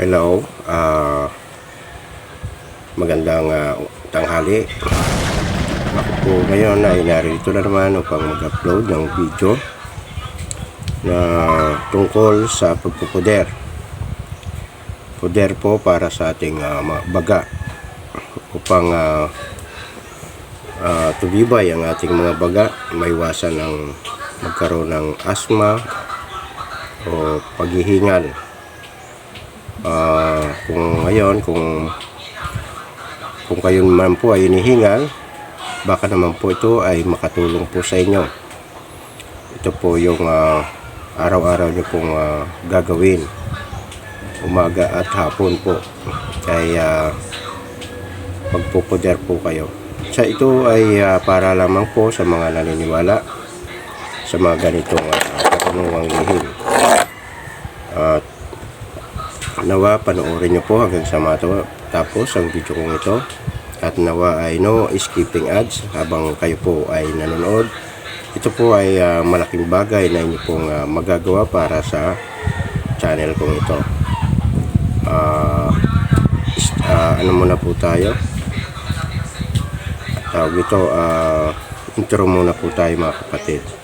Hello, ah magandang ah, tanghali. Ako po ngayon ay narito na naman upang mag-upload ng video na tungkol sa pagpupuder. Puder po para sa ating mga baga upang ah, ah, tumibay ang ating mga baga, maiwasan ng magkaroon ng asma o paghihingal. Ah, kung ngayon, kung kung kayo naman po ay inihingal, baka naman po ito ay makatulong po sa inyo. Ito po yung ah, araw-araw nyo pong ah, gagawin. Umaga at hapon po. Kaya magpupuder po kayo. Sa ito ay ah, para lamang po sa mga naniniwala sa mga ganitong uh, katanungang lihim. At nawa panoorin nyo po hanggang sa matawa tapos ang video kong ito. At nawa ay no skipping ads habang kayo po ay nanonood. Ito po ay ah, malaking bagay na inyo pong ah, magagawa para sa channel kong ito. Is- ah, ano muna po tayo? Tawag ito ah, intro muna po tayo mga kapatid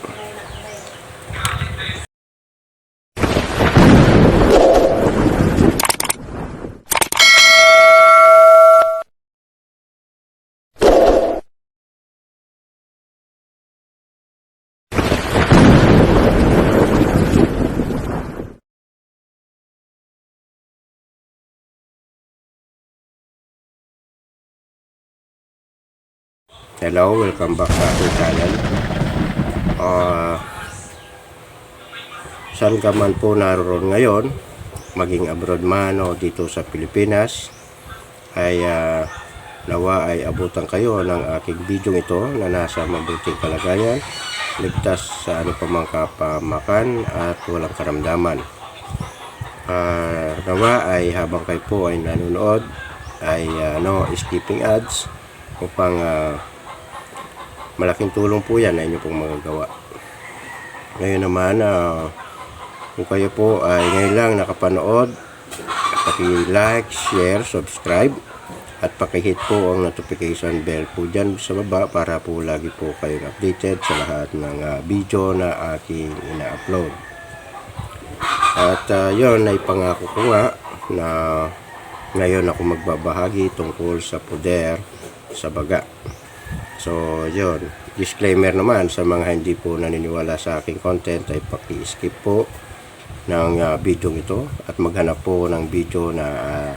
Hello, welcome back sa ating channel. Ah, saan ka man po naroon ngayon, maging abroad man o dito sa Pilipinas, ay ah, nawa ay abutan kayo ng aking video ito na nasa mabuting kalagayan, ligtas sa ano pa mang kapamakan at walang karamdaman. Ah, nawa ay habang kayo po ay nanonood, ay ah, no, skipping ads upang ah, malaking tulong po yan na inyo pong magagawa. Ngayon naman, ah, kung kayo po ay ngayon lang nakapanood, paki-like, share, subscribe, at paki-hit po ang notification bell po dyan sa baba para po lagi po kayong updated sa lahat ng ah, video na aking ina-upload. At uh, yun, ay pangako ko nga na ngayon ako magbabahagi tungkol sa puder sa baga. So, yun. Disclaimer naman sa mga hindi po naniniwala sa aking content ay paki-skip po ng uh, video ito at maghanap po ng video na uh,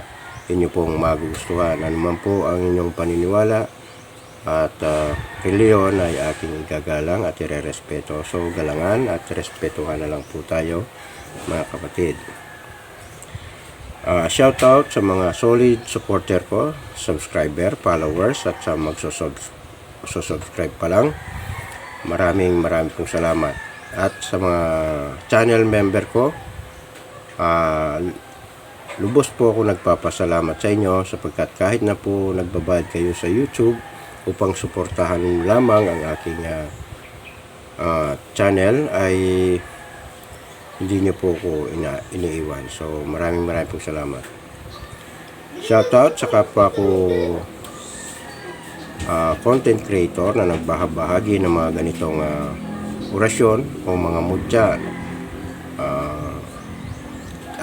inyo pong magugustuhan. Ano man po ang inyong paniniwala at uh, reliyon ay aking igagalang at irerespeto. So, galangan at respetuhan na lang po tayo mga kapatid. Uh, shout out sa mga solid supporter ko, subscriber, followers at sa magsusubscribe pa lang. Maraming maraming pong salamat. At sa mga channel member ko, ah, lubos po ako nagpapasalamat sa inyo sapagkat kahit na po nagbabayad kayo sa YouTube upang suportahan lamang ang aking ah, ah, channel ay hindi niyo po ako ina, iniiwan. So maraming maraming pong salamat. Shoutout sa kapwa ko ah, content creator na nagbahabahagi ng mga ganitong ah, orasyon o mga mudya. Ah,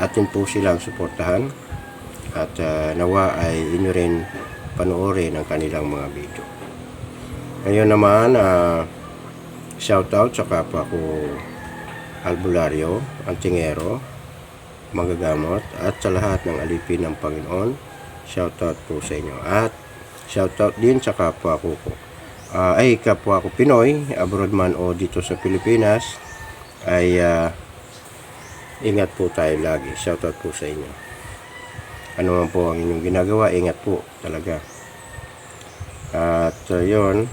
atin po silang suportahan at ah, nawa ay inyo rin panoorin ang kanilang mga video. Ngayon naman, ah, shoutout sa kapwa ko albularyo, antingero, magagamot at sa lahat ng alipin ng Panginoon. Shoutout po sa inyo. At shoutout din sa kapwa ko po. Ah, ay kapwa ko Pinoy, abroad man o dito sa Pilipinas ay ah, ingat po tayo lagi. Shoutout po sa inyo. Ano man po ang inyong ginagawa, ingat po talaga. At uh, yun,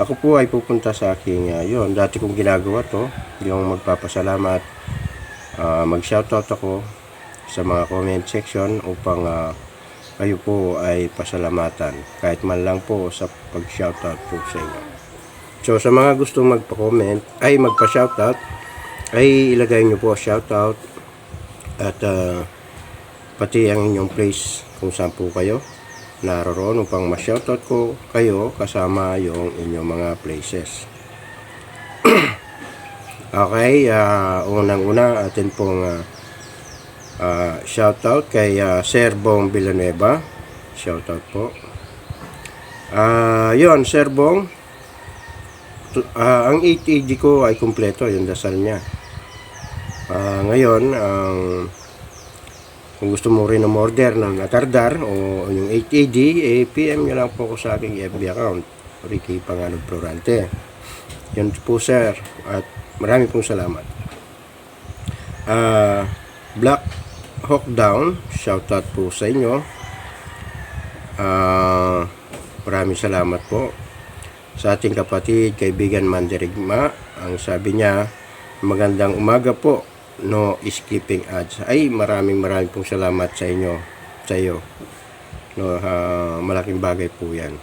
ako po ay pupunta sa aking, uh, yun, dati kong ginagawa to, yung magpapasalamat, uh, mag-shoutout ako sa mga comment section upang ah, kayo po ay pasalamatan kahit man lang po sa pag-shoutout po sa inyo. So sa mga gustong magpa-comment ay magpa-shoutout ay ilagay niyo po shoutout at uh, pati ang inyong place kung saan po kayo naroon upang ma-shoutout ko kayo kasama yung inyong mga places. okay, ah, unang-una atin pong ah, ah, shoutout kay ah, Sir Bong Villanueva. Shoutout po. Ah, yon Sir Bong. Ah, ang 8AD ko ay kumpleto, yung dasal niya. Ah, ngayon, ang kung gusto mo rin umorder ng atardar o yung 8AD, eh, PM nyo lang po ako sa aking FB account. Ricky Pangalog Florante. Yan po sir. At marami pong salamat. Ah, Black Hawk Down, shoutout po sa inyo. Ah, maraming salamat po sa ating kapatid, kaibigan Mandirigma. Ang sabi niya, magandang umaga po, no skipping ads. Ay, maraming maraming pong salamat sa inyo, sa iyo. No, ah, malaking bagay po yan.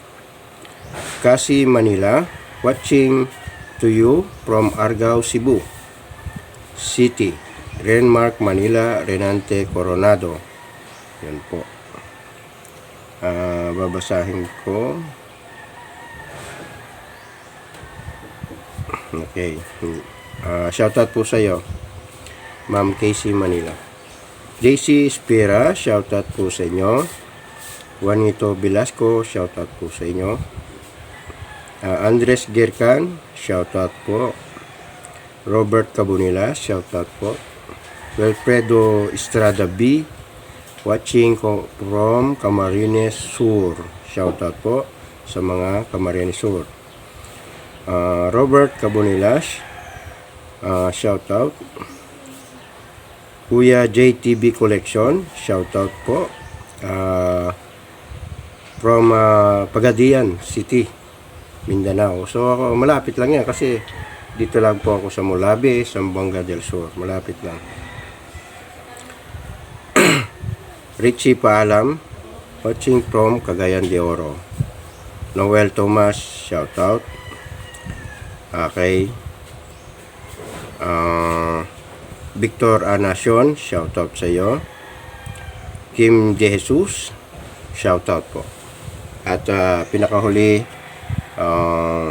Kasi Manila, watching to you from Argao, Cebu City. Renmark, Manila, Renante, Coronado. Yan po. Ah, babasahin ko. Okay. Ah, shoutout po sa iyo. Ma'am Casey Manila. JC Spira, shoutout po sa inyo. Juanito Velasco, shoutout po sa inyo. Ah, Andres Gerkan, shoutout po. Robert Cabunila, shoutout po. Wilfredo Estrada B, watching from Camarines Sur. Shoutout po sa mga Camarines Sur. Ah, Robert Cabunilas, ah, shoutout. Kuya JTB Collection, shoutout po. Ah, from ah, Pagadian City, Mindanao. So ako, malapit lang yan kasi dito lang po ako sa Mulabe, Zamboanga del Sur. Malapit lang. Richie Paalam, watching from Cagayan de Oro. Noel Thomas, shoutout. Okay. Ah, Victor Anacion, shoutout sa iyo. Kim De Jesus, shoutout po. At ah, pinakahuli, ah,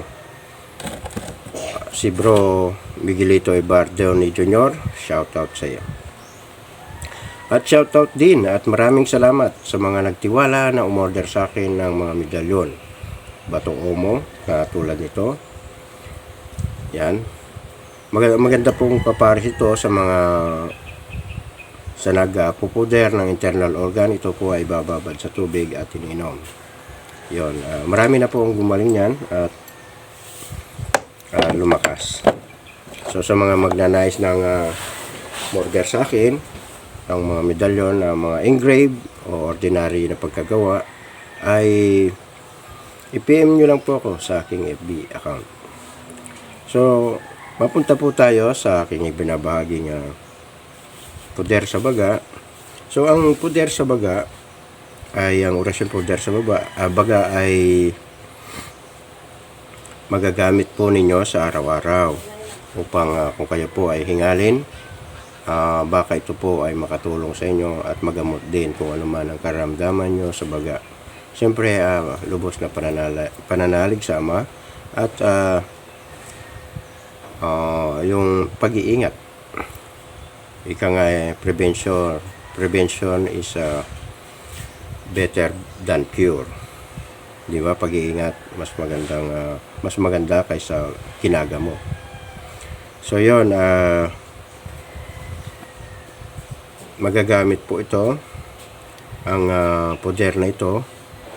si Bro Miguelito Ibardoni Jr., shoutout sa iyo. At shoutout din at maraming salamat sa mga nagtiwala na umorder sa akin ng mga medalyon. Batong Omo, na tulad nito. Yan. Maganda, maganda pong paparis ito sa mga sa nagpupuder ng internal organ. Ito po ay bababad sa tubig at ininom. Yon, ah, marami na po ang gumaling yan at ah, lumakas. So sa mga magnanais ng uh, order sa akin, ang mga medalyon na mga engraved o ordinary na pagkagawa ay i-PM nyo lang po ako sa aking FB account. So, mapunta po tayo sa aking ibinabahaging uh, puder sa baga. So, ang puder sa baga ay ang orasyon puder sa baba, ah, baga ay magagamit po ninyo sa araw-araw upang ah, kung kayo po ay hingalin ah, baka ito po ay makatulong sa inyo at magamot din kung ano man ang karamdaman nyo sa baga. Siyempre, ah, lubos na pananala, pananalig sa Ama at ah, ah, yung pag-iingat. Ika nga eh, prevention, prevention is ah, better than cure. Di ba? Pag-iingat mas magandang ah, mas maganda kaysa kinaga mo. So 'yon ah magagamit po ito ang ah, poder na ito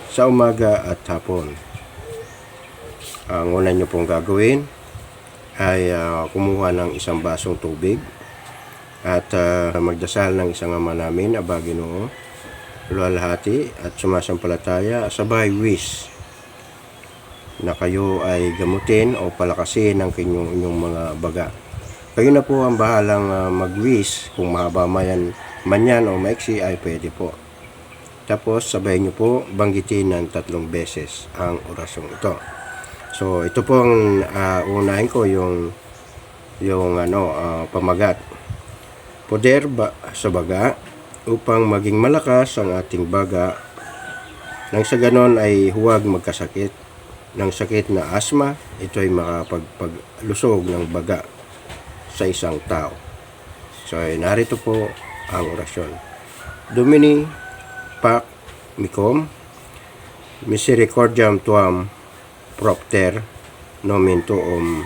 sa umaga at hapon. Ang una nyo pong gagawin ay ah, kumuha ng isang basong tubig at ah, magdasal ng isang ama namin, Aba Ginoo, luwalhati at sumasampalataya sabay wish na kayo ay gamutin o palakasin ng inyong, inyong mga baga. Kayo na po ang bahalang ah, mag-wish kung mahaba man yan, o maiksi ay pwede po. Tapos sabay nyo po banggitin ng tatlong beses ang orasyong ito. So ito pong ah, unahin ko yung yung ano ah, pamagat. Poder ba, sa baga, upang maging malakas ang ating baga nang sa ganon ay huwag magkasakit ng sakit na asma ito ay makapagpaglusog ng baga sa isang tao so narito po ang orasyon Domini Pac Micom Misericordiam Tuam Propter Nomen Tuum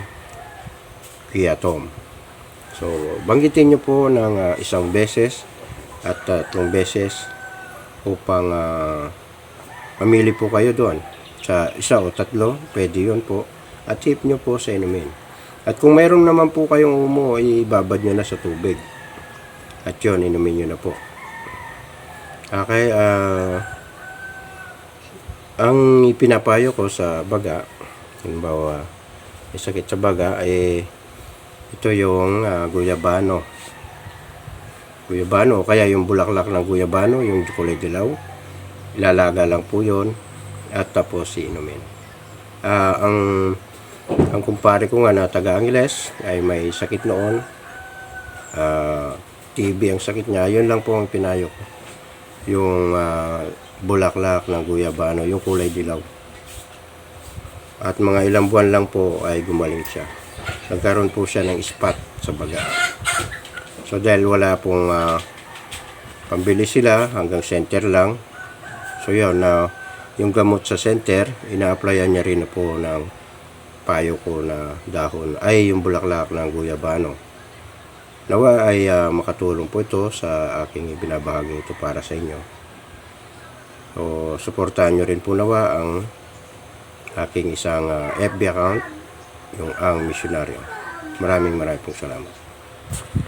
Quiatom So, banggitin nyo po ng ah, isang beses at tatlong beses upang ah, mamili po kayo doon. Sa isa o tatlo, pwede yun po. At tip nyo po sa inumin. At kung mayroon naman po kayong umo, ibabad nyo na sa tubig. At yun, inumin nyo na po. Okay, ah... ang ipinapayo ko sa baga, halimbawa, may sakit sa baga, eh, ito yung ah, guyabano. Guyabano, kaya yung bulaklak ng guyabano, yung kulay dilaw. Ilalaga lang po yun at tapos iinumin. Ah, ang ang kumpare ko nga na taga Angeles ay may sakit noon. Ah, TB ang sakit niya. Yun lang po ang pinayo ko. Yung ah, bulaklak ng guyabano, yung kulay dilaw. At mga ilang buwan lang po ay gumaling siya. Nagkaroon po siya ng spot sa baga. So dahil wala pong ah, pambili sila hanggang center lang. So yun na yung gamot sa center, ina-applyan niya rin po ng payo ko na dahon ay yung bulaklak ng guyabano. Nawa ay ah, makatulong po ito sa aking ibinabahagi ito para sa inyo. So, suportahan nyo rin po nawa ang aking isang ah, FB account, yung ang misyonaryo. Maraming maraming pong salamat.